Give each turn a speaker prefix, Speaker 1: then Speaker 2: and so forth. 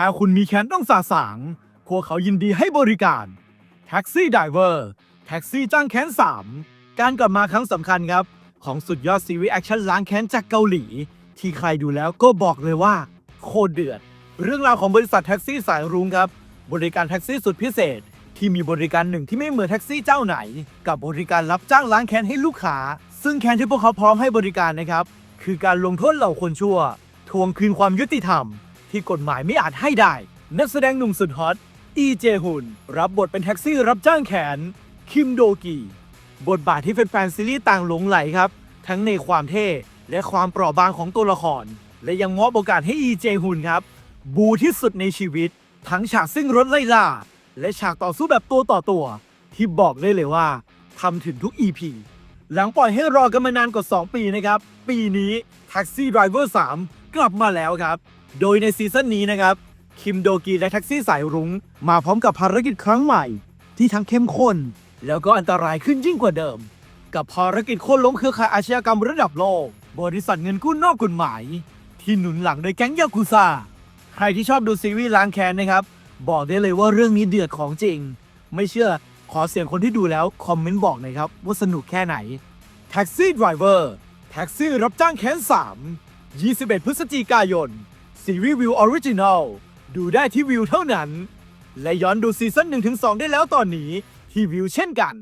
Speaker 1: ถ้าคุณมีแค้นต้องสาสางพวกเขายินดีให้บริการ แท็กซี่ไดเวอร์แท็กซี่จ้างแค้น 3 การกลับมาครั้งสำคัญครับ ของสุดยอดซีรีส์แอคชั่นล้างแค้นจากเกาหลี ที่ใครดูแล้วก็บอกเลยว่า โคตรเดือด เรื่องราวของบริษัทแท็กซี่สายรุ้งครับ บริการแท็กซี่สุดพิเศษ ที่มีบริการหนึ่งที่ไม่เหมือนแท็กซี่เจ้าไหน กับบริการรับจ้างล้างแค้นให้ลูกค้า ซึ่งแค้นที่พวกเขาพร้อมให้บริการนะครับคือการลงโทษเหล่าคนชั่ว ทวงคืนความยุติธรรม ที่กฎหมายไม่อาจให้ได้ นักแสดงหนุ่มสุดฮอตอีเจฮุนรับบทเป็นแท็กซี่รับจ้างแขน คิมโดกี บทบาทที่แฟนๆซีรีส์ต่างหลงไหลครับ ทั้งในความเท่ และความเปราะบางของตัวละคร และยังมอบโอกาสให้อีเจฮุนครับ บูที่สุดในชีวิต ทั้งฉากซิ่งรถไล่ล่า และฉากต่อสู้แบบตัวต่อตัว ที่บอกได้เลยว่าทำถึงทุก EP หลังปล่อยให้รอกันมานานกว่า 2 ปีนะครับ ปีนี้ Taxi Driver 3 กลับมาแล้วครับ โดยในซีซั่นนี้นะครับ คิมโดกีและแท็กซี่สายรุง้ง มาพร้อมกับภารกิจครั้งใหม่ ที่ทั้งเข้มข้น แล้วก็อันตรายขึ้นยิ่งกว่าเดิม กับภารกิจโค่นล้มเครือข่ายอาชญากรรมระดับโลก บริษัทเงินกู้นอกกฎหมาย ที่หนุนหลังโดยแก๊งยากุซ่าใครที่ชอบดูซีรีส์ล้างแค้นนะครับ บอกได้เลยว่าเรื่องนี้เดือดของจริง ไม่เชื่อขอเสียงคนที่ดูแล้ว คอมเมนต์บอกหน่อยครับ ว่าสนุกแค่ไหน Taxi Driver แท็กซี่รับจ้างแค้น3 21 พฤศจิกายน ซีรีส์วิวออริจินัลดูได้ที่วิวเท่านั้น และย้อนดูซีซั่น1-2 ได้แล้วตอนนี้ที่วิวเช่นกัน